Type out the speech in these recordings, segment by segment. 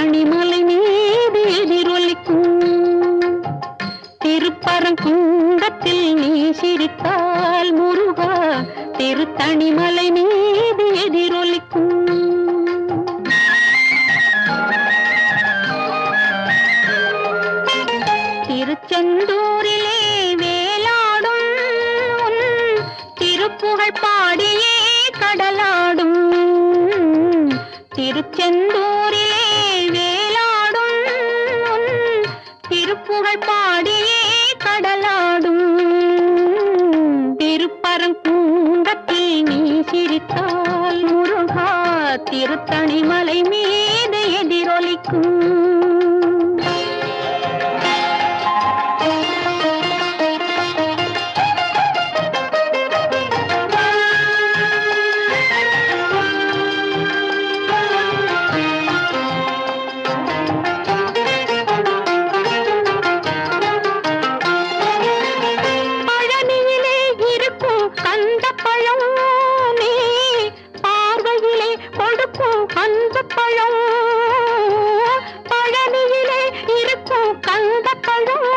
தனிமலை மீது எதிரொலிக்கும். திருப்பரங்குன்றத்தில் நீ சிரித்தால் முருகா திருத்தணிமலை மீது எதிரொலிக்கும். திருச்செந்தூரிலே வேலாடும் திருப்புகழ் பாடியே கடலாடும். திருச்செந்தூரிலே வேலாடும் திருப்புகழ் பாடியே கடலாடும். திருப்பரங்குன்றத்தில் நீ சிரித்தால் முருகா திருத்தணிமலை மீது எதிரொலிக்கும். இருக்கும் பழம் நீ பார்வையிலே கொடுக்கும் அந்த பழம். பழனியிலே இருக்கும் கந்த பழம்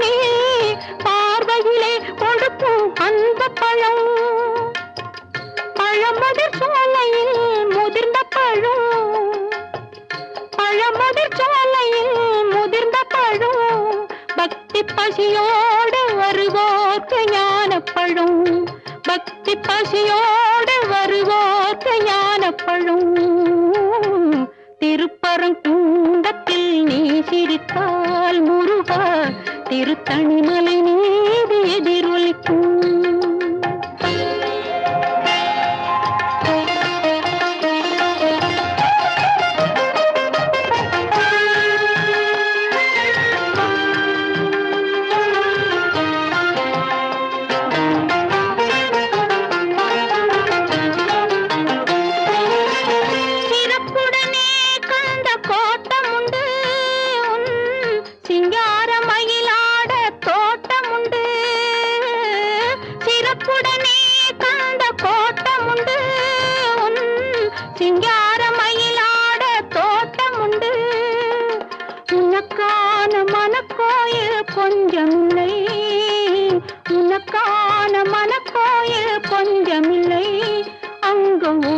நீ பார்வையிலே கொடுக்கும் அந்த பழம். பசியோடு வருவோத்த ஞானப்பழும். பக்தி பசியோடு வருவோத்த ஞானப்பழும். திருப்பரங்குன்றத்தில் நீ சிரித்தால் முருகா திருத்தணிமலை நீதி எதிரொலிக்கும். சிறப்புடனே கண்ட கோட்டம் சிங்கார மயிலாட தோட்டம் உனக்கான மனக்கோயில் கொஞ்சமில்லை. உனக்கான மனக்கோயில் கொஞ்சமில்லை. அங்கு